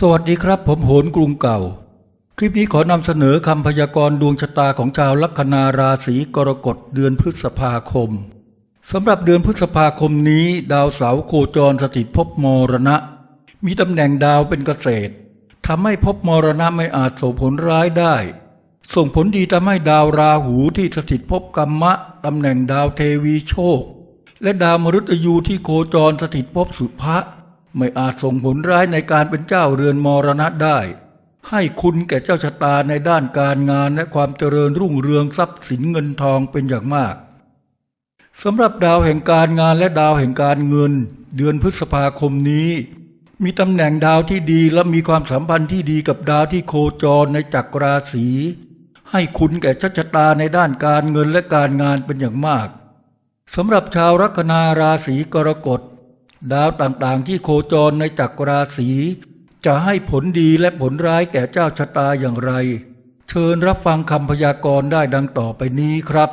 สวัสดีครับ ผมโหนกรุงเก่า คลิปนี้ขอนำเสนอคำพยากรณ์ดวงชะตาของชาวลัคนาราศีกรกฎเดือนพฤษภาคมสำหรับเดือนพฤษภาคมนี้ ดาวเสาโคจรสถิตภพมรณะ มีตำแหน่งดาวเป็นเกษตรทำให้ภพมรณะไม่อาจส่งผลร้ายได้ ส่งผลดีทำให้ดาวราหูที่สถิตภพกรรมะตำแหน่งดาวเทวีโชค และดาวมฤตยูที่โคจรสถิตภพสุภะ ไม่อาจส่งผลร้ายในการเป็นเจ้าเรือนมรณะได้ ให้คุณแก่เจ้าชะตาในด้านการงานและความเจริญรุ่งเรืองทรัพย์สินเงินทองเป็นอย่างมากสำหรับดาวแห่งการงานและดาวแห่งการเงิน เดือนพฤษภาคมนี้ มีตำแหน่งดาวที่ดีและมีความสัมพันธ์ที่ดีกับดาวที่โคจรในจักรราศีให้คุณแก่เจ้าชะตาในด้านการเงินและการงานเป็นอย่างมากสำหรับชาวลัคนาราศีกรกฎ ดาวต่างๆที่โคจรในจักรราศีจะให้ผลดีและผลร้ายแก่เจ้าชะตาอย่างไร เชิญรับฟังคำพยากรณ์ได้ดังต่อไปนี้ครับ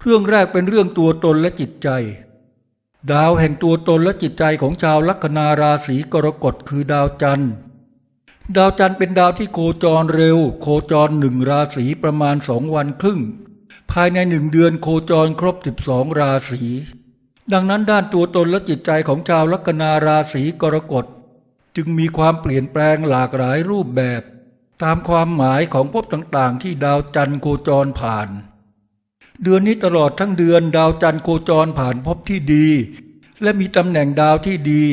เรื่องแรกเป็นเรื่องตัวตนและจิตใจ ดาวแห่งตัวตนและจิตใจของชาวลัคนาราศีกรกฎคือดาวจันทร์ดาวจันทร์เป็นดาวที่โคจรเร็ว โคจรหนึ่งราศีประมาณสองวันครึ่ง ภายในหนึ่งเดือนโคจรครบสิบสองราศี ดังนั้นด้านตัวตนและจิตใจของชาวลัคนาราศีกรกฎ จึงมีความเปลี่ยนแปลงหลากหลายรูปแบบ ตามความหมายของภพต่างๆ ที่ดาวจันทร์โคจรผ่าน เดือนนี้ตลอดทั้งเดือนดาวจันทร์โคจรผ่านภพที่ดี และมีตำแหน่งดาวที่ดี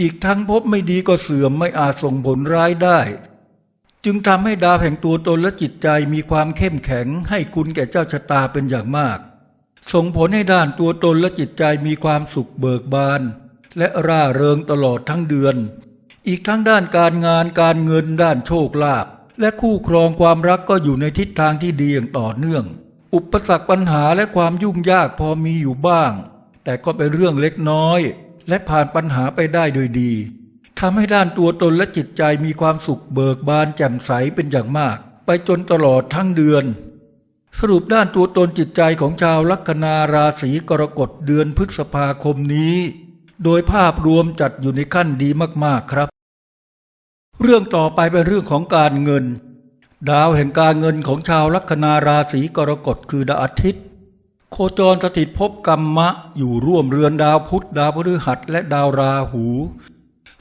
อีกทั้งภพไม่ดีก็เสื่อมไม่อาจส่งผลร้ายได้ จึงทำให้ดาวแห่งตัวตนและจิตใจมีความเข้มแข็งให้คุณแก่เจ้าชะตาเป็นอย่างมาก ส่งผลให้ด้านตัวตนและจิตใจมีความสุขเบิกบาน และร่าเริงตลอดทั้งเดือน อีกทั้งด้านการงานการเงินด้านโชคลาภและคู่ครองความรักก็อยู่ในทิศทางที่ดีอย่างต่อเนื่อง อุปสรรคปัญหาและความยุ่งยากพอมีอยู่บ้าง แต่ก็เป็นเรื่องเล็กน้อย และผ่านปัญหาไปได้โดยดีทำให้ด้านตัวตนและจิตใจมีความสุขเบิกบานแจ่มใสเป็นอย่างมาก ไปจนตลอดทั้งเดือน สรุปด้านตัวตนจิตใจของชาวลัคนาราศีกรกฎเดือนพฤษภาคมนี้ โดยภาพรวมจัดอยู่ในขั้นดีมากๆครับ เรื่องต่อไปเป็นเรื่องของการเงิน ดาวแห่งการเงินของชาวลัคนาราศีกรกฎคือดาวอาทิตย์ โคจรสถิตภพกรรมะอยู่ร่วมเรือนดาวพุธดาวพฤหัสและดาวราหู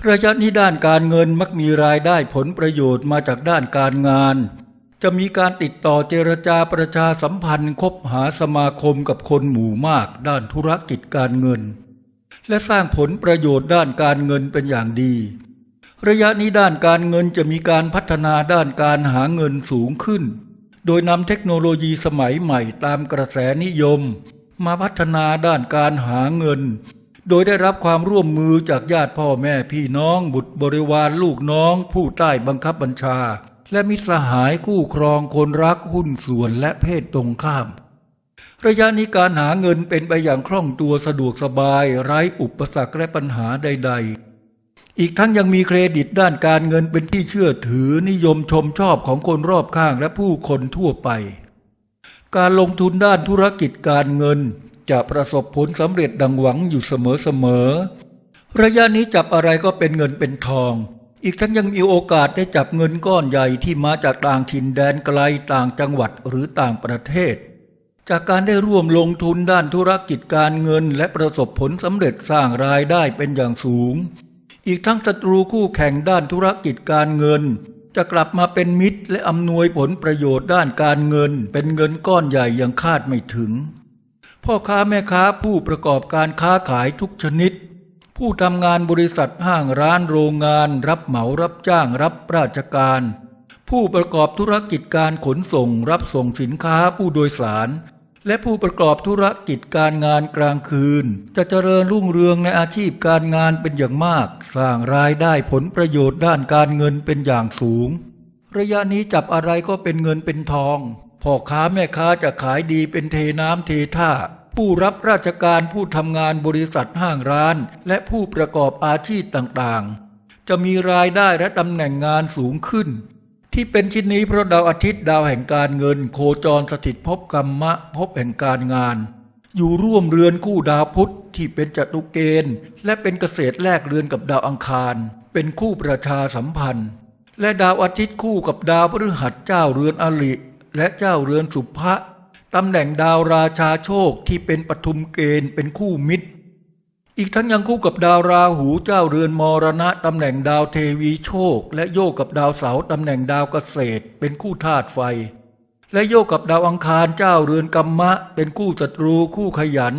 ระยะนี้ด้านการเงินมักมีรายได้ผลประโยชน์มาจากด้านการงาน จะมีการติดต่อเจรจาประชาสัมพันธ์คบหาสมาคมกับคนหมู่มากด้านธุรกิจการเงิน และสร้างผลประโยชน์ด้านการเงินเป็นอย่างดี ระยะนี้ด้านการเงินจะมีการพัฒนาด้านการหาเงินสูงขึ้น โดยนำเทคโนโลยีสมัยใหม่ตามกระแสนิยม มาพัฒนาด้านการหาเงิน โดยได้รับความร่วมมือจากญาติพ่อแม่พี่น้องบุตรบริวารลูกน้องผู้ใต้บังคับบัญชา และมิตรสหายคู่ครองคนรักหุ้นส่วนและเพศตรงข้าม ระยะนี้การหาเงินเป็นไปอย่างคล่องตัวสะดวกสบายไร้อุปสรรคและปัญหาใด ๆ อีกทั้งยังมีเครดิตด้านการเงินเป็นที่เชื่อถือนิยมชมชอบของคนรอบข้างและผู้คนทั่วไป การลงทุนด้านธุรกิจการเงิน จะประสบผลสำเร็จดังหวังอยู่เสมอๆระยะนี้จับอะไรก็เป็นเงินเป็นทอง อีกทั้งยังมีโอกาสได้จับเงินก้อนใหญ่ที่มาจากต่างถิ่นแดนไกลต่างจังหวัดหรือต่างประเทศ จากการได้ร่วมลงทุนด้านธุรกิจการเงินและประสบผลสำเร็จสร้างรายได้เป็นอย่างสูง อีกทั้งศัตรูคู่แข่งด้านธุรกิจการเงิน จะกลับมาเป็นมิตรและอำนวยผลประโยชน์ด้านการเงิน เป็นเงินก้อนใหญ่อย่างคาดไม่ถึง พ่อค้าแม่ค้าผู้ประกอบการค้าขายทุกชนิด ผู้ทำงานบริษัทห้างร้านโรงงาน รับเหมารับจ้างรับราชการ ผู้ประกอบธุรกิจการขนส่งรับส่งสินค้าผู้โดยสาร และผู้ประกอบธุรกิจการงานกลางคืน จะเจริญรุ่งเรืองในอาชีพการงานเป็นอย่างมาก สร้างรายได้ผลประโยชน์ด้านการเงินเป็นอย่างสูง ระยะนี้จับอะไรก็เป็นเงินเป็นทองพ่อค้าแม่ค้าจะขายดีเป็นเทน้ำเทท่า ผู้รับราชการผู้ทำงานบริษัทห้างร้าน และผู้ประกอบอาชีพต่างๆ จะมีรายได้และตำแหน่งงานสูงขึ้น ที่เป็นชิ้นนี้เพราะดาวอาทิตย์ดาวแห่งการเงิน โคจรสถิตภพกรรมะภพแห่งการงาน อยู่ร่วมเรือนคู่ดาวพุธที่เป็นจตุเกณฑ์และเป็นเกษตรแลกเรือนกับดาวอังคาร เป็นคู่ประชาสัมพันธ์ และดาวอาทิตย์คู่กับดาวพฤหัสเจ้าเรือนอลิและเจ้าเรือนสุภะ ตำแหน่งดาวราชาโชคที่เป็นปฐุมเกณฑ์เป็นคู่มิตร อีกทั้งยังคู่กับดาวราหูเจ้าเรือนมรณะตำแหน่งดาวเทวีโชค และโยกกับดาวเสาตำแหน่งดาวเกษตร เป็นคู่ธาตุไฟ และโยกกับดาวอังคารเจ้าเรือนกัมมะ เป็นคู่ศัตรูคู่ขยัน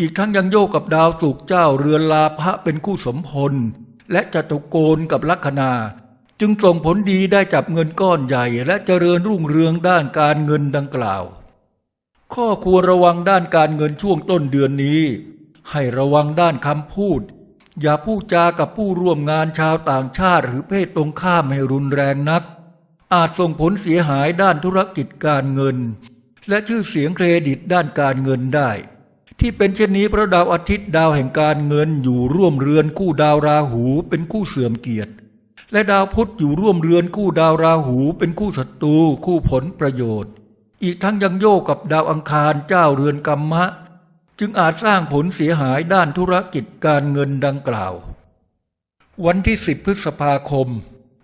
อีกทั้งยังโยกกับดาวศุกเจ้าเรือนลาภะเป็นคู่สมพลและจตุโกณกับลัคนาจึงส่งผลดีได้จับเงินก้อนใหญ่ และเจริญรุ่งเรืองด้านการเงินดังกล่าว ข้อควรระวังด้านการเงินช่วงต้นเดือนนี้ ให้ระวังด้านคำพูด อย่าพูดจากับผู้ร่วมงานชาวต่างชาติหรือเพศตรงข้ามให้รุนแรงนัก อาจส่งผลเสียหายด้านธุรกิจการเงิน และชื่อเสียงเครดิตด้านการเงินได้ ที่เป็นเช่นนี้เพราะดาวอาทิตย์ดาวแห่งการเงินอยู่ร่วมเรือนคู่ดาวราหูเป็นคู่เสื่อมเกียรติ และดาวพุธอยู่ร่วมเรือนคู่ดาวราหูเป็นคู่ศัตรูคู่ผลประโยชน์ อีกทั้งยังโยกกับดาวอังคารเจ้าเรือนกรรมะ จึงอาจสร้างผลเสียหายด้านธุรกิจการเงินดังกล่าว วันที่ 10 พฤษภาคม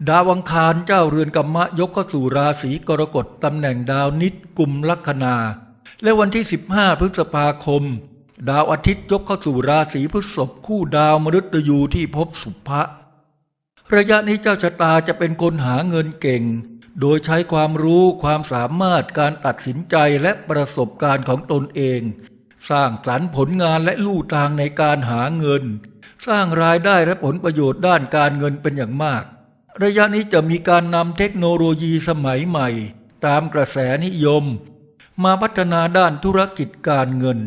ดาวอังคารเจ้าเรือนกรรมะยกเข้าสู่ราศีกรกฎตำแหน่งดาวนิดกุมลัคนา และวันที่ 15 พฤษภาคม ดาวอาทิตย์ยกเข้าสู่ราศีพฤษภคู่ดาวมฤตยูที่พบสุภะระยะนี้เจ้าชะตาจะเป็นคนหาเงินเก่ง โดยใช้ความรู้ความสามารถการตัดสินใจและประสบการณ์ของตนเอง สร้างสรรค์ผลงานและลู่ทางในการหาเงิน สร้างรายได้และผลประโยชน์ด้านการเงินเป็นอย่างมาก ระยะนี้จะมีการนำเทคโนโลยีสมัยใหม่ ตามกระแสนิยม มาพัฒนาด้านธุรกิจการเงิน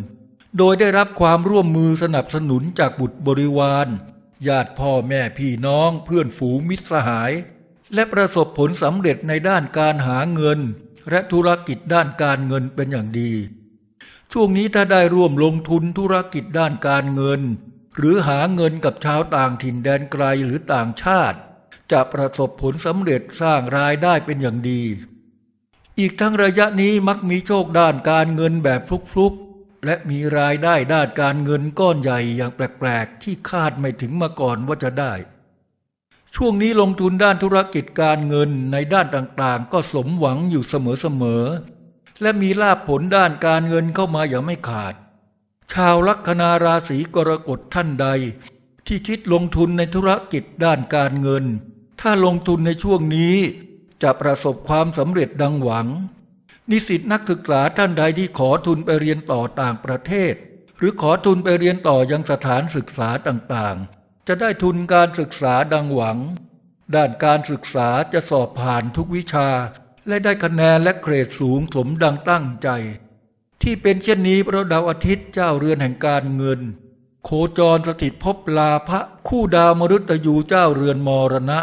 โดยได้รับความร่วมมือสนับสนุนจากบุตรบริวาร ญาติพ่อแม่พี่น้องเพื่อนฝูงมิตรสหาย และประสบผลสำเร็จในด้านการหาเงิน และธุรกิจด้านการเงินเป็นอย่างดี ช่วงนี้ถ้าได้ร่วมลงทุนธุรกิจด้านการเงิน หรือหาเงินกับชาวต่างถิ่นแดนไกลหรือต่างชาติ จะประสบผลสำเร็จสร้างรายได้เป็นอย่างดี อีกทั้งระยะนี้มักมีโชคด้านการเงินแบบฟลุกๆ และมีรายได้ด้านการเงินก้อนใหญ่อย่างแปลกๆ ที่คาดไม่ถึงมาก่อนว่าจะได้ ช่วงนี้ลงทุนด้านธุรกิจการเงินในด้านต่างๆ ก็สมหวังอยู่เสมอๆ และมีลาภผลด้านการเงินเข้ามาอย่างไม่ขาด ชาวลัคนาราศีกรกฎท่านใด ที่คิดลงทุนในธุรกิจด้านการเงิน ถ้าลงทุนในช่วงนี้ จะประสบความสำเร็จดังหวัง นิสิตนักศึกษาท่านใดที่ขอทุนไปเรียนต่อต่างประเทศ หรือขอทุนไปเรียนต่อยังสถานศึกษาต่างๆ จะได้ทุนการศึกษาดังหวัง ด้านการศึกษาจะสอบผ่านทุกวิชา และได้คะแนนและเกรดสูงสมดังตั้งใจ ที่เป็นเช่นนี้เพราะดาวอาทิตย์เจ้าเรือนแห่งการเงิน โคจรสถิตภพลาภะคู่ดาวมฤตยูเจ้าเรือนมรณะ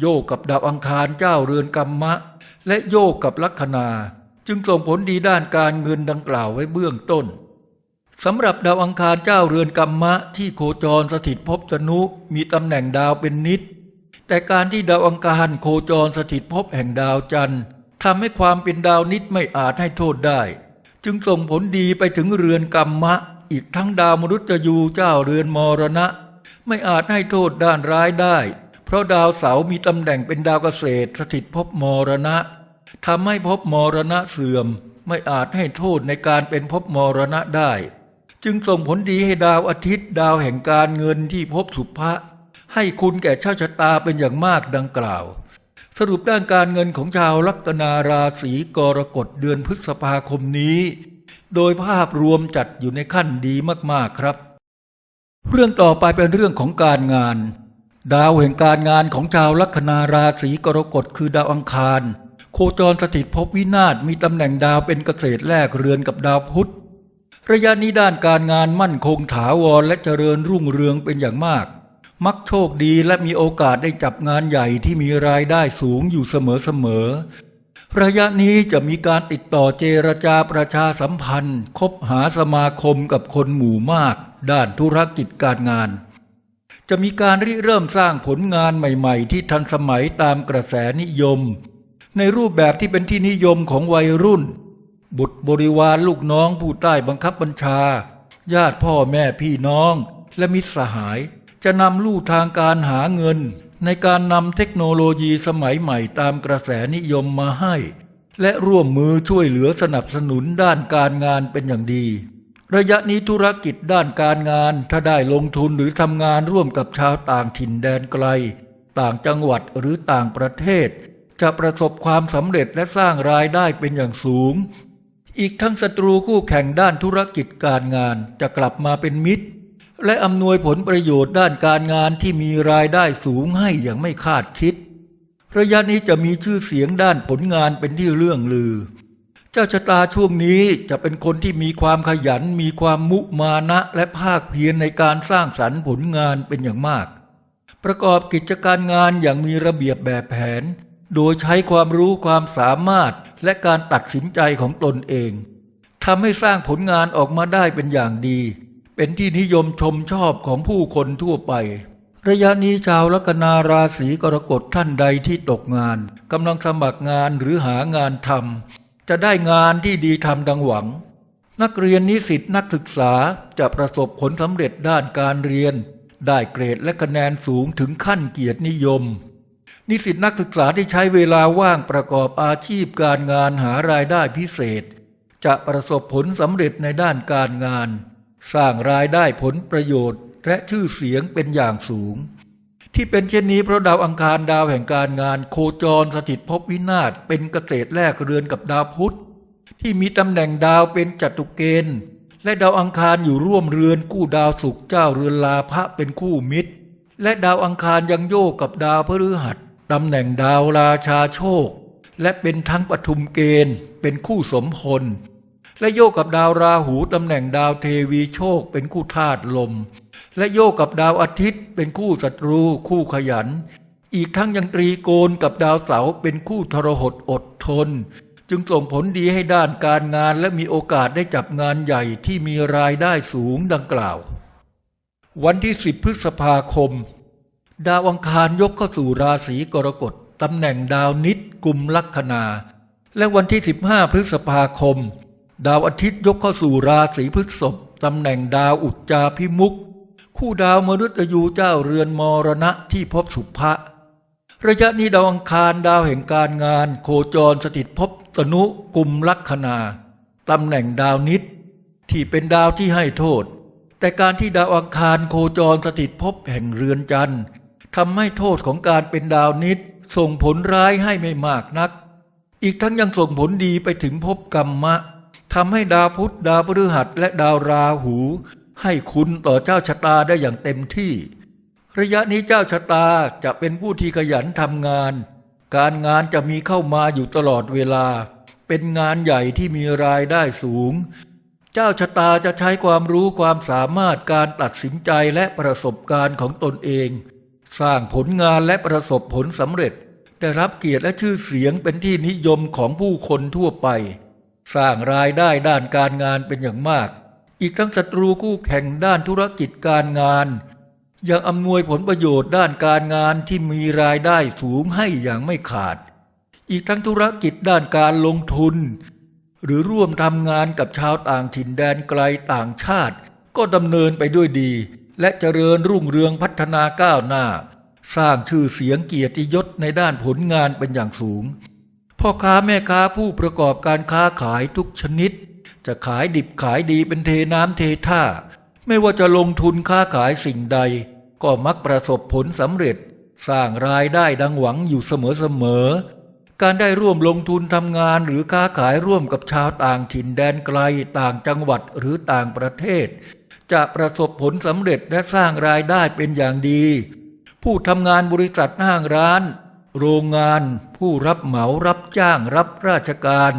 โยกกับดาวอังคารเจ้าเรือนกัมมะ และโยกกับลัคนา จึงส่งผลดีด้านการเงินดังกล่าวไว้เบื้องต้น สำหรับดาวอังคารเจ้าเรือนกัมมะที่โคจรสถิตภพตนุมีตำแหน่งดาวเป็นนิด แต่การที่ดาวอังคารโคจรสถิตภพแห่งดาวจันทร์ทำให้ความเป็นดาวนิดไม่อาจให้โทษได้ จึงส่งผลดีไปถึงเรือนกัมมะ อีกทั้งดาวมรุตยูเจ้าเรือนมรณะ ไม่อาจให้โทษด้านร้ายได้ เพราะดาวเสามีตำแหน่งเป็นดาวเกษตรสถิตภพมรณะทำให้ภพมรณะเสื่อม ไม่อาจให้โทษในการเป็นภพมรณะได้ จึงส่งผลดีให้ดาวอาทิตย์ดาวแห่งการเงินที่พบสุภะให้คุณแก่ชาชะตาเป็นอย่างมากดังกล่าว สรุปด้านการเงินของชาวลัคนาราศีกรกฎเดือนพฤษภาคมนี้ โดยภาพรวมจัดอยู่ในขั้นดีมากๆครับ เรื่องต่อไปเป็นเรื่องของการงาน ดาวแห่งการงานของชาวลัคนาราศีกรกฎคือดาวอังคาร โคจรสถิตภพวินาศมีตำแหน่งดาวเป็นเกษตรแลกเรือนกับดาวพุธ ระยะนี้ด้านการงานมั่นคงถาวรและเจริญรุ่งเรืองเป็นอย่างมาก มักโชคดีและมีโอกาสได้จับงานใหญ่ที่มีรายได้สูงอยู่เสมอๆระยะนี้จะมีการติดต่อเจรจาประชาสัมพันธ์ คบหาสมาคมกับคนหมู่มาก ด้านธุรกิจการงาน จะมีการริเริ่มสร้างผลงานใหม่ ๆ ที่ทันสมัยตามกระแสนิยม ในรูปแบบที่เป็นที่นิยมของวัยรุ่น บุตรบริวารลูกน้องผู้ใต้บังคับบัญชา ญาติพ่อแม่พี่น้อง และมิตรสหาย จะนำลู่ทางการหาเงิน ในการนำเทคโนโลยีสมัยใหม่ตามกระแสนิยมมาให้ และร่วมมือช่วยเหลือสนับสนุนด้านการงานเป็นอย่างดี ระยะนี้ธุรกิจด้านการงานถ้าได้ลงทุนหรือทำงานร่วมกับชาวต่างถิ่นแดนไกล ต่างจังหวัดหรือต่างประเทศ จะประสบความสำเร็จและสร้างรายได้เป็นอย่างสูง อีกทั้งศัตรูคู่แข่งด้านธุรกิจการงานจะกลับมาเป็นมิตร และอำนวยผลประโยชน์ด้านการงานที่มีรายได้สูงให้อย่างไม่คาดคิด ระยะนี้จะมีชื่อเสียงด้านผลงานเป็นที่เรื่องลือ เจ้าชะตาช่วงนี้จะเป็นคนที่มีความขยันมีความมุมานะและภาคเพียรในการสร้างสรรค์ผลงานเป็นอย่างมาก ประกอบกิจการงานอย่างมีระเบียบแบบแผน โดยใช้ความรู้ความสามารถและการตัดสินใจของตนเองทำให้สร้างผลงานออกมาได้เป็นอย่างดี เป็นที่นิยมชมชอบของผู้คนทั่วไป ระยะนี้ชาวลัคนาราศีกรกฎท่านใดที่ตกงานกำลังสมัครงานหรือหางานทำจะได้งานที่ดีทำดังหวัง นักเรียนนิสิตนักศึกษาจะประสบผลสำเร็จด้านการเรียน ได้เกรดและคะแนนสูงถึงขั้นเกียรตินิยม นิสิตนักศึกษาที่ใช้เวลาว่างประกอบอาชีพการงานหารายได้พิเศษ จะประสบผลสำเร็จในด้านการงาน สร้างรายได้ผลประโยชน์ และชื่อเสียงเป็นอย่างสูง ที่เป็นเช่นนี้เพราะดาวอังคารดาวแห่งการงานโคจรสถิตภพวินาศเป็นเกษตรแรกเรือนกับดาวพุธที่มีตำแหน่งดาวเป็นจัตุเกณฑ์และดาวอังคารอยู่ร่วมเรือนกู้ดาวศุกร์เจ้าเรือนลาภะเป็นคู่มิตร และดาวอังคารยังโยกกับดาวพฤหัส ตำแหน่งดาวราชาโชค และเป็นทั้งปฐุมเกณฑ์เป็นคู่สมพล และโยกกับดาวราหูตำแหน่งดาวเทวีโชคเป็นคู่ธาตุลม และโยกกับดาวอาทิตย์ เป็นคู่ศัตรูคู่ขยัน อีกทั้งยังตรีโกณกับดาวเสาเป็นคู่ทรหดอดทน จึงส่งผลดีให้ด้านการงานและมีโอกาสได้จับงานใหญ่ที่มีรายได้สูงดังกล่าว วันที่ 10 พฤษภาคม ดาวอังคารยกเข้าสู่ราศีกรกฎตำแหน่งดาวนิดกุมลัคนา และวันที่ 15 พฤษภาคม ดาวอาทิตย์ยกเข้าสู่ราศีพฤษภตำแหน่งดาวอุจจาพิมุกคู่ดาวมฤตยูเจ้าเรือนมรณะที่พบสุภะระยะนี้ดาวอังคารดาวแห่งการงาน โคจรสถิตภพตนุกุมลัคนาตำแหน่งดาวนิดที่เป็นดาวที่ให้โทษ แต่การที่ดาวอังคารโคจรสถิตภพแห่งเรือนจันทร์ ทำให้โทษของการเป็นดาวนิดส่งผลร้ายให้ไม่มากนัก อีกทั้งยังส่งผลดีไปถึงภพกรรมะทำให้ดาวพุธดาวพฤหัสและดาวราหู ให้คุณต่อเจ้าชะตาได้อย่างเต็มที่ ระยะนี้เจ้าชะตาจะเป็นผู้ที่ขยันทำงาน การงานจะมีเข้ามาอยู่ตลอดเวลา เป็นงานใหญ่ที่มีรายได้สูง เจ้าชะตาจะใช้ความรู้ความสามารถการตัดสินใจและประสบการณ์ของตนเอง สร้างผลงานและประสบผลสำเร็จ ได้รับเกียรติและชื่อเสียงเป็นที่นิยมของผู้คนทั่วไป สร้างรายได้ด้านการงานเป็นอย่างมาก อีกทั้งศัตรูคู่แข่งด้านธุรกิจการงาน ยังอำนวยผลประโยชน์ด้านการงานที่มีรายได้สูงให้อย่างไม่ขาด อีกทั้งธุรกิจด้านการลงทุน หรือร่วมทำงานกับชาวต่างถิ่นแดนไกลต่างชาติ ก็ดำเนินไปด้วยดี และเจริญรุ่งเรืองพัฒนาก้าวหน้า สร้างชื่อเสียงเกียรติยศในด้านผลงานเป็นอย่างสูง พ่อค้าแม่ค้าผู้ประกอบการค้าขายทุกชนิด จะขายดิบขายดีเป็นเทน้ำเทท่า ไม่ว่าจะลงทุนค้าขายสิ่งใด ก็มักประสบผลสำเร็จ สร้างรายได้ดังหวังอยู่เสมอๆการได้ร่วมลงทุนทำงานหรือค้าขายร่วมกับชาวต่างถิ่นแดนไกลต่างจังหวัดหรือต่างประเทศ จะประสบผลสำเร็จและสร้างรายได้เป็นอย่างดี ผู้ทำงานบริษัทห้างร้าน โรงงาน ผู้รับเหมารับจ้างรับราชการ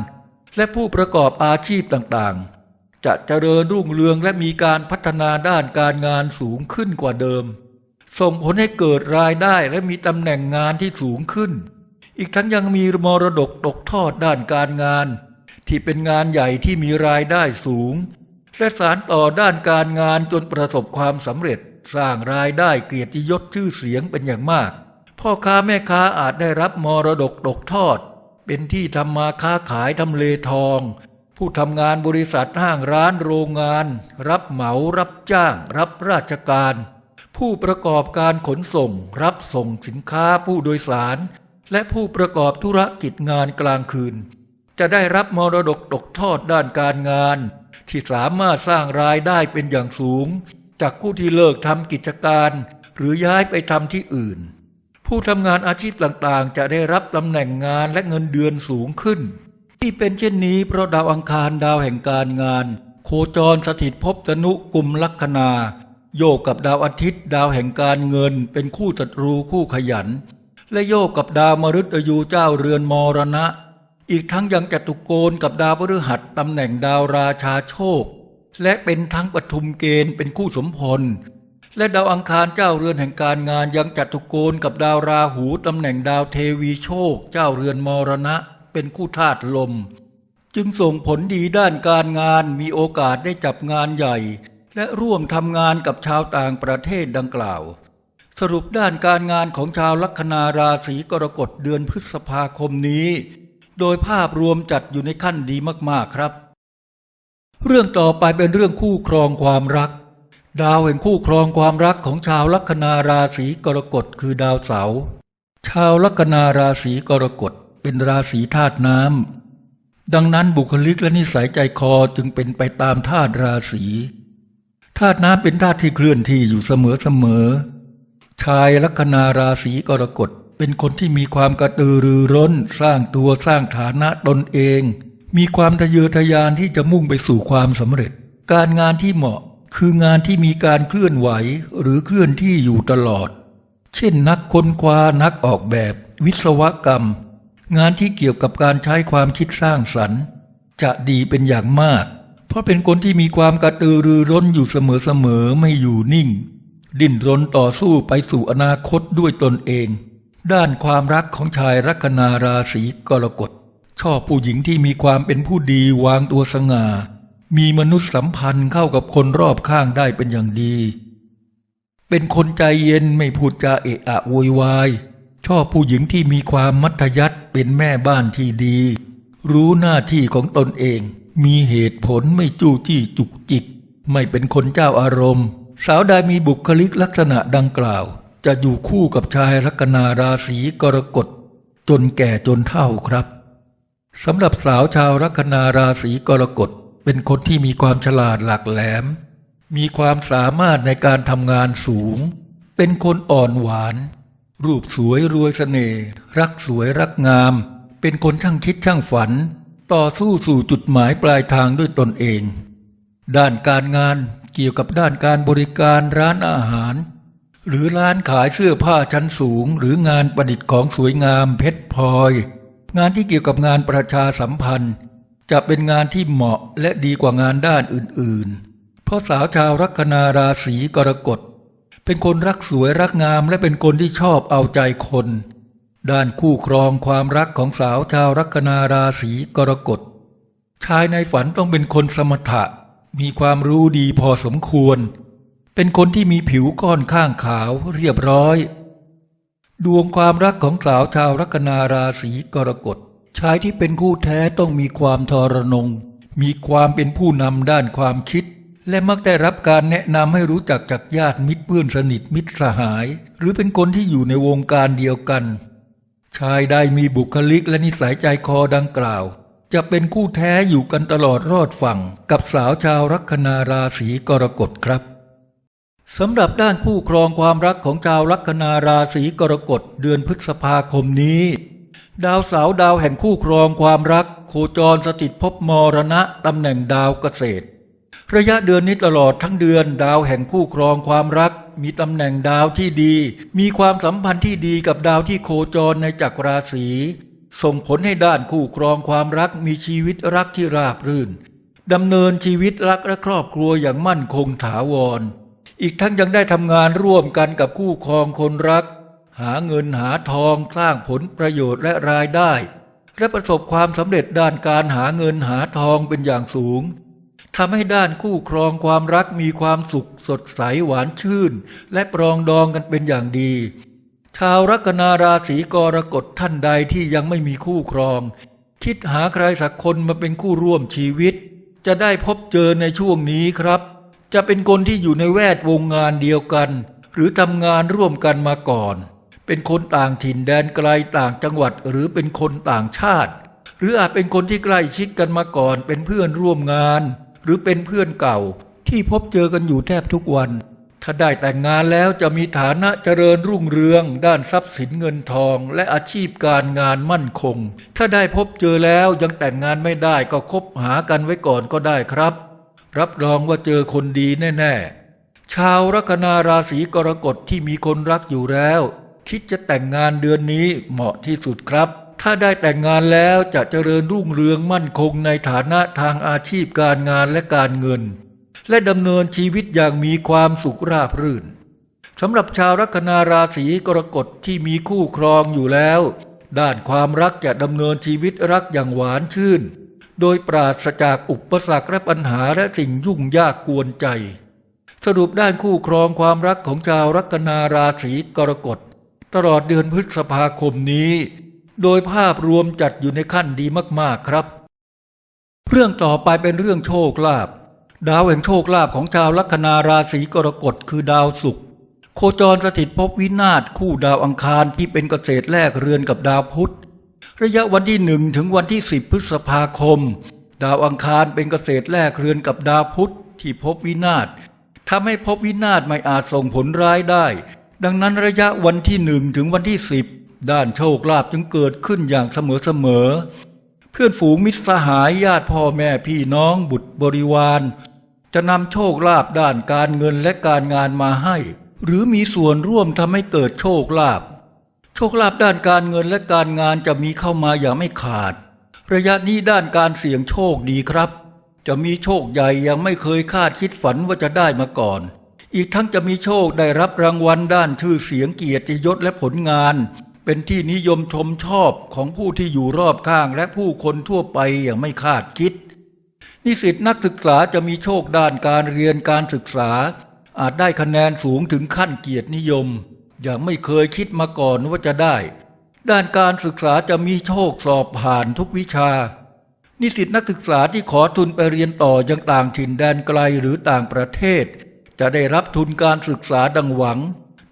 และผู้ประกอบอาชีพต่างๆ จะเจริญรุ่งเรืองและมีการพัฒนาด้านการงานสูงขึ้นกว่าเดิม ส่งผลให้เกิดรายได้และมีตำแหน่งงานที่สูงขึ้น อีกทั้งยังมีมรดกตกทอดด้านการงาน ที่เป็นงานใหญ่ที่มีรายได้สูง และสารต่อด้านการงานจนประสบความสำเร็จ สร้างรายได้เกียรติยศชื่อเสียงเป็นอย่างมาก พ่อค้าแม่ค้าอาจได้รับมรดกตกทอด เป็นที่ทำมาค้าขายทำเลทอง ผู้ทำงานบริษัทห้างร้านโรงงาน รับเหมารับจ้าง รับราชการ ผู้ประกอบการขนส่ง รับส่งสินค้าผู้โดยสาร และผู้ประกอบธุรกิจงานกลางคืน จะได้รับมรดกตกทอดด้านการงาน ที่สามารถสร้างรายได้เป็นอย่างสูง จากผู้ที่เลิกทำกิจการ หรือย้ายไปทำที่อื่น ผู้ทำงานอาชีพต่างๆ จะได้รับตำแหน่งงานและเงินเดือนสูงขึ้น ที่เป็นเช่นนี้เพราะดาวอังคารดาวแห่งการงาน โคจรสถิตภพตนุกลุ่มลัคนา โยกกับดาวอาทิตย์ ดาวแห่งการเงิน เป็นคู่ศัตรูคู่ขยัน และโยกกับดาวมฤตยูเจ้าเรือนมรณะอีกทั้งยังจตุโกณกับดาวพฤหัส ตำแหน่งดาวราชาโชค และเป็นทั้งปทุมเกณฑ์เป็นคู่สมพล และดาวอังคารเจ้าเรือนแห่งการงานยังจัตุโกณกับดาวราหูตำแหน่งดาวเทวีโชค เจ้าเรือนมรณะ เป็นคู่ธาตุลม จึงส่งผลดีด้านการงานมีโอกาสได้จับงานใหญ่ และร่วมทำงานกับชาวต่างประเทศดังกล่าวสรุปด้านการงานของชาวลัคนาราศีกรกฎเดือนพฤษภาคมนี้ โดยภาพรวมจัดอยู่ในขั้นดีมากๆครับ เรื่องต่อไปเป็นเรื่องคู่ครองความรัก ดาวแห่งคู่ครองความรักของชาวลัคนาราศีกรกฎคือดาวเสาร์ชาวลัคนาราศีกรกฎเป็นราศีธาตุน้ำดังนั้นบุคลิกและนิสัยใจคอจึงเป็นไปตามธาตุราศีธาตุน้ำเป็นธาตุที่เคลื่อนที่อยู่เสมอๆชายลัคนาราศีกรกฎ เป็นคนที่มีความกระตือรือร้น สร้างตัวสร้างฐานะตนเอง มีความทะเยอทะยานที่จะมุ่งไปสู่ความสำเร็จ การงานที่เหมาะคืองานที่มีการเคลื่อนไหวหรือเคลื่อนที่อยู่ตลอด เช่นนักค้นคว้านักออกแบบ วิศวกรรม งานที่เกี่ยวกับการใช้ความคิดสร้างสรรค์ จะดีเป็นอย่างมาก เพราะเป็นคนที่มีความกระตือรือร้นอยู่เสมอๆไม่อยู่นิ่ง ดิ้นรนต่อสู้ไปสู่อนาคตด้วยตนเอง ด้านความรักของชายลัคนาราศีกรกฎ ชอบผู้หญิงที่มีความเป็นผู้ดีวางตัวสง่า มีมนุษยสัมพันธ์เข้ากับคนรอบข้างได้เป็นอย่างดี เป็นคนใจเย็นไม่พูดจาเอะอะโวยวาย ชอบผู้หญิงที่มีความมัธยัติเป็นแม่บ้านที่ดี รู้หน้าที่ของตนเอง มีเหตุผลไม่จู้จี้จุกจิก ไม่เป็นคนเจ้าอารมณ์ สาวใดมีบุคลิกลักษณะดังกล่าว จะอยู่คู่กับชายลัคนาราศีกรกฎจนแก่จนเฒ่าครับสำหรับสาวชาวลัคนาราศีกรกฎเป็นคนที่มีความฉลาดหลักแหลม มีความสามารถในการทำงานสูง เป็นคนอ่อนหวาน รูปสวยรวยเสน่ห์รักสวยรักงาม เป็นคนช่างคิดช่างฝัน ต่อสู้สู่จุดหมายปลายทางด้วยตนเอง ด้านการงานเกี่ยวกับด้านการบริการร้านอาหาร หรือร้านขายเสื้อผ้าชั้นสูง หรืองานประดิษฐ์ของสวยงามเพชรพลอย งานที่เกี่ยวกับงานประชาสัมพันธ์ จะเป็นงานที่เหมาะและดีกว่างานด้านอื่นๆ เพราะสาวชาวลัคนาราศีกรกฎเป็นคนรักสวยรักงามและเป็นคนที่ชอบเอาใจคน ด้านคู่ครองความรักของสาวชาวลัคนาราศีกรกฎชายในฝันต้องเป็นคนสมถะ มีความรู้ดีพอสมควร เป็นคนที่มีผิวก้อนข้างขาวเรียบร้อย ดวงความรักของสาวชาวลัคนาราศีกรกฎชายที่เป็นคู่แท้ต้องมีความทรนง มีความเป็นผู้นำด้านความคิด และมักได้รับการแนะนำให้รู้จักจากญาติมิตรเพื่อนสนิทมิตรสหาย หรือเป็นคนที่อยู่ในวงการเดียวกัน ชายใดมีบุคลิกและนิสัยใจคอดังกล่าว จะเป็นคู่แท้อยู่กันตลอดรอดฝั่งกับสาวชาวลัคนาราศีกรกฎครับ สำหรับด้านคู่ครองความรักของชาวลัคนาราศีกรกฎเดือนพฤษภาคมนี้ ดาวเสาร์ดาวแห่งคู่ครองความรัก โคจรสถิตภพมรณะตำแหน่งดาวเกษตร ระยะเดือนนี้ตลอดทั้งเดือนดาวแห่งคู่ครองความรัก มีตำแหน่งดาวที่ดี มีความสัมพันธ์ที่ดีกับดาวที่โคจรในจักรราศีส่งผลให้ด้านคู่ครองความรักมีชีวิตรักที่ราบรื่นดำเนินชีวิตรักและครอบครัวอย่างมั่นคงถาวร อีกทั้งยังได้ทำงานร่วมกันกับคู่ครองคนรัก หาเงินหาทองสร้างผลประโยชน์และรายได้ และประสบความสำเร็จด้านการหาเงินหาทองเป็นอย่างสูงทำให้ด้านคู่ครองความรักมีความสุขสดใสหวานชื่น และปรองดองกันเป็นอย่างดี ชาวลัคนาราศีกรกฎท่านใดที่ยังไม่มีคู่ครอง คิดหาใครสักคนมาเป็นคู่ร่วมชีวิต จะได้พบเจอในช่วงนี้ครับ จะเป็นคนที่อยู่ในแวดวงงานเดียวกัน หรือทำงานร่วมกันมาก่อน เป็นคนต่างถิ่นแดนไกลต่างจังหวัดหรือเป็นคนต่างชาติ หรืออาจเป็นคนที่ใกล้ชิดกันมาก่อน เป็นเพื่อนร่วมงาน หรือเป็นเพื่อนเก่า ที่พบเจอกันอยู่แทบทุกวัน ถ้าได้แต่งงานแล้วจะมีฐานะเจริญรุ่งเรือง ด้านทรัพย์สินเงินทอง และอาชีพการงานมั่นคง ถ้าได้พบเจอแล้วยังแต่งงานไม่ได้ก็คบหากันไว้ก่อนก็ได้ครับ รับรองว่าเจอคนดีแน่ๆ ชาวลัคนาราศีกรกฎที่มีคนรักอยู่แล้ว คิดจะแต่งงานเดือนนี้เหมาะที่สุดครับ ถ้าได้แต่งงานแล้วจะเจริญรุ่งเรืองมั่นคงในฐานะทางอาชีพการงานและการเงิน และดำเนินชีวิตอย่างมีความสุขราบรื่นสำหรับชาวลัคนาราศีกรกฎที่มีคู่ครองอยู่แล้ว ด้านความรักจะดำเนินชีวิตรักอย่างหวานชื่น โดยปราศจากอุปสรรคและปัญหาและสิ่งยุ่งยากกวนใจ สรุปด้านคู่ครองความรักของชาวลัคนาราศีกรกฎ ตลอดเดือนพฤษภาคมนี้ โดยภาพรวมจัดอยู่ในขั้นดีมากๆครับ เรื่องต่อไปเป็นเรื่องโชคลาภดาวแห่งโชคลาภของชาวลัคนาราศีกรกฎคือดาวศุกร์โคจรสถิตภพวินาศคู่ดาวอังคารที่เป็นเกษตรแลกเรือนกับดาวพุธ ระยะวันที่หนึ่งถึงวันที่สิบพฤษภาคม ดาวอังคารเป็นเกษตรแลกเรือนกับดาวพุธที่พบวินาศทำให้พบวินาศไม่อาจส่งผลร้ายได้ ดังนั้นระยะวันที่หนึ่งถึงวันที่สิบด้านโชคลาภจึงเกิดขึ้นอย่างเสมอๆเพื่อนฝูงมิตรสหายญาติพ่อแม่พี่น้องบุตรบริวาร จะนำโชคลาภด้านการเงินและการงานมาให้ หรือมีส่วนร่วมทำให้เกิดโชคลาภ โชคลาภด้านการเงินและการงานจะมีเข้ามาอย่างไม่ขาด ระยะนี้ด้านการเสี่ยงโชคดีครับ จะมีโชคใหญ่ยังไม่เคยคาดคิดฝันว่าจะได้มาก่อน อีกทั้งจะมีโชคได้รับรางวัลด้านชื่อเสียงเกียรติยศและผลงาน เป็นที่นิยมชมชอบของผู้ที่อยู่รอบข้างและผู้คนทั่วไปอย่างไม่คาดคิด นิสิตนักศึกษาจะมีโชคด้านการเรียนการศึกษา อาจได้คะแนนสูงถึงขั้นเกียรตินิยม อย่างไม่เคยคิดมาก่อนว่าจะได้ ด้านการศึกษาจะมีโชคสอบผ่านทุกวิชา นิสิตนักศึกษาที่ขอทุนไปเรียนต่อยังต่างถิ่นแดนไกลหรือต่างประเทศ จะได้รับทุนการศึกษาดังหวัง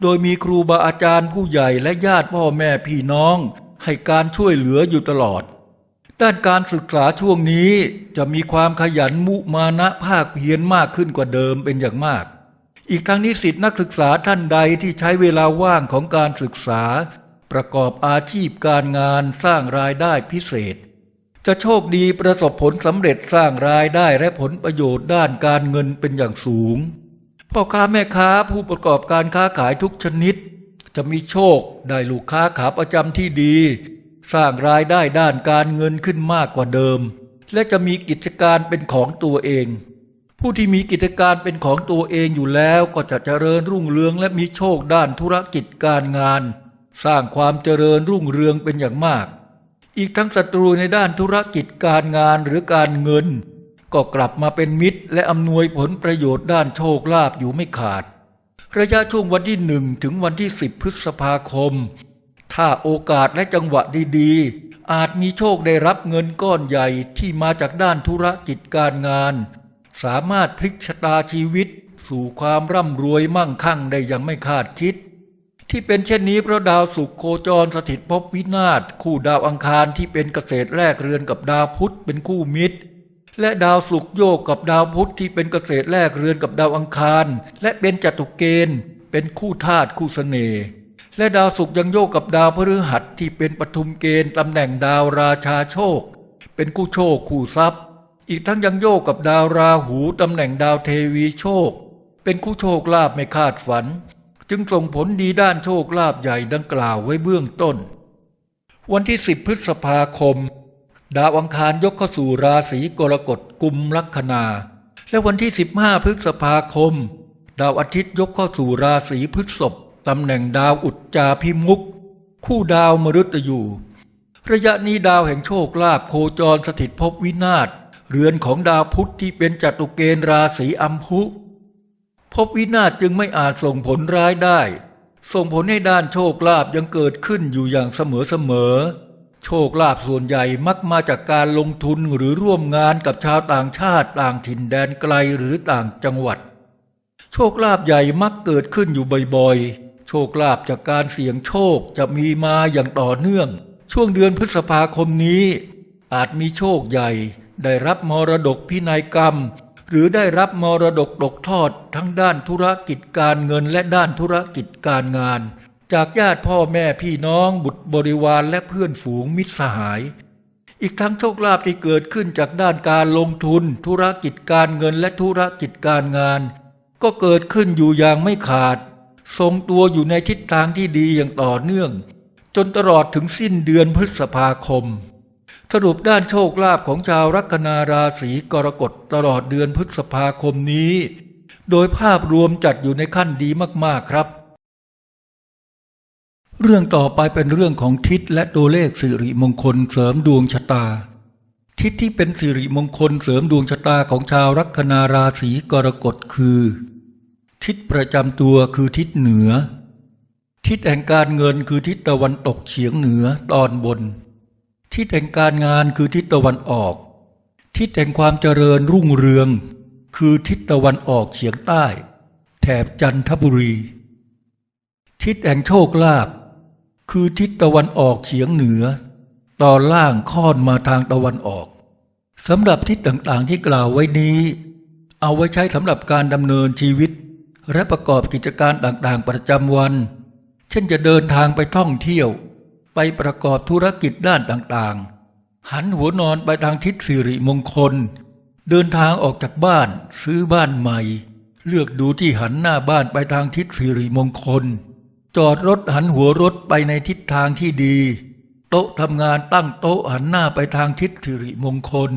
โดยมีครูบาอาจารย์ผู้ใหญ่และญาติพ่อแม่พี่น้อง ให้การช่วยเหลืออยู่ตลอด ด้านการศึกษาช่วงนี้จะมีความขยันมุมานะภาคเพียรมากขึ้นกว่าเดิมเป็นอย่างมาก อีกทั้งนิสิตนักศึกษาท่านใดที่ใช้เวลาว่างของการศึกษา ประกอบอาชีพการงานสร้างรายได้พิเศษ จะโชคดีประสบผลสำเร็จสร้างรายได้และผลประโยชน์ด้านการเงินเป็นอย่างสูงพ่อค้าแม่ค้าผู้ประกอบการค้าขายทุกชนิด จะมีโชคได้ลูกค้าขาประจำที่ดี สร้างรายได้ด้านการเงินขึ้นมากกว่าเดิม และจะมีกิจการเป็นของตัวเอง ผู้ที่มีกิจการเป็นของตัวเองอยู่แล้วก็จะเจริญรุ่งเรืองและมีโชคด้านธุรกิจการงาน สร้างความเจริญรุ่งเรืองเป็นอย่างมาก อีกทั้งศัตรูในด้านธุรกิจการงานหรือการเงิน ก็กลับมาเป็นมิตรและอำนวยผลประโยชน์ด้านโชคลาภอยู่ไม่ขาด ระยะช่วงวันที่หนึ่งถึงวันที่สิบพฤษภาคม ถ้าโอกาสและจังหวะดีๆ อาจมีโชคได้รับเงินก้อนใหญ่ที่มาจากด้านธุรกิจการงาน สามารถพลิกชะตาชีวิตสู่ความร่ำรวยมั่งคั่งได้อย่างไม่คาดคิด ที่เป็นเช่นนี้เพราะดาวศุกโคจรสถิตภพวินาศคู่ดาวอังคารที่เป็นเกษตรแลกเรือนกับดาวพุธเป็นคู่มิตร และดาวศุกโยกกับดาวพุธที่เป็นเกษตรแลกเรือนกับดาวอังคาร และเป็นจัตุเกณฑ์ เป็นคู่ธาตุคู่เสน่ห์และดาวศุกยังโยกกับดาวพฤหัสที่เป็นปฐุมเกณฑ์ตำแหน่งดาวราชาโชค เป็นคู่โชคคู่ทรัพย์ อีกทั้งยังโยกกับดาวราหูตำแหน่งดาวเทวีโชค เป็นคู่โชคลาภไม่คาดฝัน จึงส่งผลดีด้านโชคลาภใหญ่ดังกล่าวไว้เบื้องต้น วันที่ 10 พฤษภาคม ดาวอังคารยกเข้าสู่ราศีกรกฎกุมลัคนา และวันที่ 15 พฤษภาคม ดาวอาทิตย์ยกเข้าสู่ราศีพฤษภตำแหน่งดาวอุจจาพิมุก คู่ดาวมฤตยูระยะนี้ดาวแห่งโชคลาภโคจรสถิตภพวินาศ เรือนของดาวพุธที่เป็นจัตุเกณราศีอัมพุภพวินาศจึงไม่อาจส่งผลร้ายได้ ส่งผลให้ด้านโชคลาภยังเกิดขึ้นอยู่อย่างเสมอๆโชคลาภส่วนใหญ่มักมาจากการลงทุนหรือร่วมงานกับชาวต่างชาติต่างถิ่นแดนไกลหรือต่างจังหวัด โชคลาภใหญ่มักเกิดขึ้นอยู่บ่อยๆ โชคลาภจากการเสี่ยงโชคจะมีมาอย่างต่อเนื่อง ช่วงเดือนพฤษภาคมนี้ อาจมีโชคใหญ่ ได้รับมรดกพินัยกรรม หรือได้รับมรดกตกทอดทั้งด้านธุรกิจการเงินและด้านธุรกิจการงาน จากญาติพ่อแม่พี่น้องบุตรบริวารและเพื่อนฝูงมิตรสหาย อีกทั้งโชคลาภที่เกิดขึ้นจากด้านการลงทุน ธุรกิจการเงินและธุรกิจการงาน ก็เกิดขึ้นอยู่อย่างไม่ขาด ทรงตัวอยู่ในทิศทางที่ดีอย่างต่อเนื่อง จนตลอดถึงสิ้นเดือนพฤษภาคม สรุปด้านโชคลาภของชาวลัคนาราศีกรกฎตลอดเดือนพฤษภาคมนี้ โดยภาพรวมจัดอยู่ในขั้นดีมากๆครับ เรื่องต่อไปเป็นเรื่องของทิศและตัวเลขสิริมงคลเสริมดวงชะตา ทิศที่เป็นสิริมงคลเสริมดวงชะตาของชาวลัคนาราศีกรกฎคือ ทิศประจำตัวคือทิศเหนือ ทิศแห่งการเงินคือทิศตะวันตกเฉียงเหนือตอนบน ทิศแห่งการงานคือทิศตะวันออกทิศแห่งความเจริญรุ่งเรือง คือทิศตะวันออกเฉียงใต้ แถบจันทบุรี ทิศแห่งโชคลาภคือทิศตะวันออกเฉียงเหนือ ตอนล่างค่อนมาทางตะวันออกสำหรับทิศต่างๆที่กล่าวไว้นี้ เอาไว้ใช้สำหรับการดำเนินชีวิต และประกอบกิจการต่างๆประจำวัน เช่นจะเดินทางไปท่องเที่ยว ไปประกอบธุรกิจด้านต่างๆ หันหัวนอนไปทางทิศสิริมงคล เดินทางออกจากบ้านซื้อบ้านใหม่ เลือกดูที่หันหน้าบ้านไปทางทิศสิริมงคล จอดรถหันหัวรถไปในทิศทางที่ดี โต๊ะทำงานตั้งโต๊ะหันหน้าไปทางทิศสิริมงคล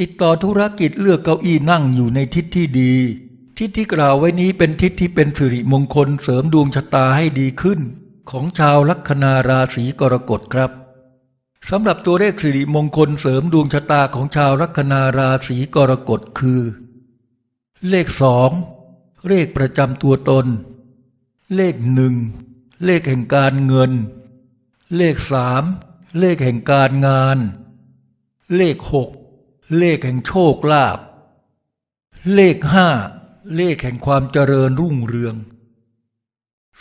ติดต่อธุรกิจเลือกเก้าอี้นั่งอยู่ในทิศที่ดี ทิศที่กล่าวไว้นี้เป็นทิศที่เป็นสิริมงคลเสริมดวงชะตาให้ดีขึ้น ของชาวลัคนาราศีกรกฎครับสำหรับตัวเลขสิริมงคลเสริมดวงชะตาของชาวลัคนาราศีกรกฎคือ เลขสองเลขประจำตัวตน เลขหนึ่งเลขแห่งการเงิน เลขสามเลขแห่งการงาน เลขหกเลขแห่งโชคลาภเลขห้าเลขแห่งความเจริญรุ่งเรือง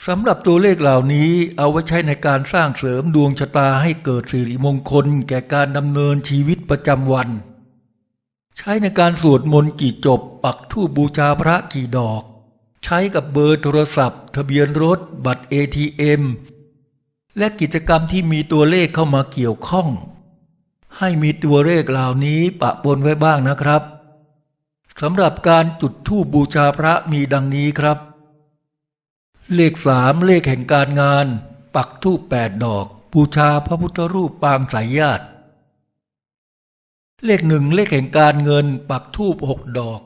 สำหรับตัวเลขเหล่านี้เอาไว้ใช้ในการสร้างเสริมดวงชะตาให้เกิดสิริมงคล แก่การดำเนินชีวิตประจำวัน ใช้ในการสวดมนต์กี่จบ ปักธูปบูชาพระกี่ดอก ใช้กับเบอร์โทรศัพท์ ทะเบียนรถ บัตร ATM และกิจกรรมที่มีตัวเลขเข้ามาเกี่ยวข้อง ให้มีตัวเลขเหล่านี้ปะปนไว้บ้างนะครับสำหรับการจุดธูปบูชาพระมีดังนี้ครับ เลขสามเลขแห่งการงาน ปักธูปแปดดอก บูชาพระพุทธรูปปางสายญาติ เลขหนึ่งเลขแห่งการเงิน ปักธูปหกดอก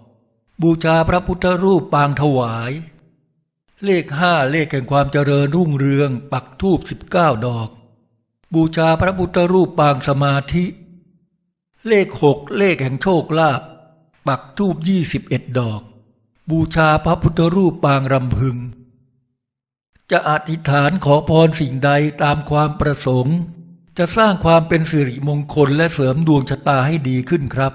บูชาพระพุทธรูปปางถวาย เลขห้าเลขแห่งความเจริญรุ่งเรือง ปักธูปสิบเก้าดอก บูชาพระพุทธรูปปางสมาธิ เลขหกเลขแห่งโชคลาภปักธูปยี่สิบเอ็ดดอก บูชาพระพุทธรูปปางรำพึง จะอธิษฐานขอพรสิ่งใดตามความประสงค์ จะสร้างความเป็นสิริมงคลและเสริมดวงชะตาให้ดีขึ้นครับ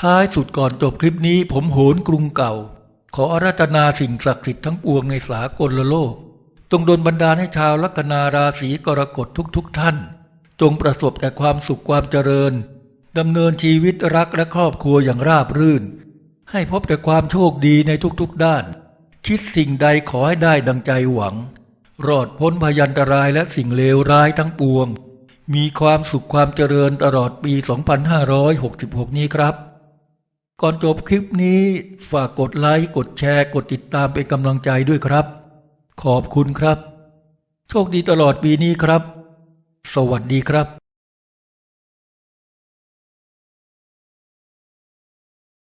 ท้ายสุดก่อนจบคลิปนี้ผมโหนกรุงเก่า ขออาราธนาสิ่งศักดิ์สิทธิ์ทั้งปวงในสากลโลกจงดลบันดาลให้ชาวลัคนาราศีกรกฎทุกๆทท่าน จงประสบแต่ความสุขความเจริญดำเนินชีวิตรักและครอบครัวอย่างราบรื่น ให้พบแต่ความโชคดีในทุกๆด้าน คิดสิ่งใดขอให้ได้ดังใจหวัง รอดพ้นพยันตรายและสิ่งเลวร้ายทั้งปวง มีความสุขความเจริญตลอดปี 2566 นี้ครับ ก่อนจบคลิปนี้ฝากกดไลค์ กดแชร์ กดติดตามเป็นกำลังใจด้วยครับ ขอบคุณครับ โชคดีตลอดปีนี้ครับ สวัสดีครับ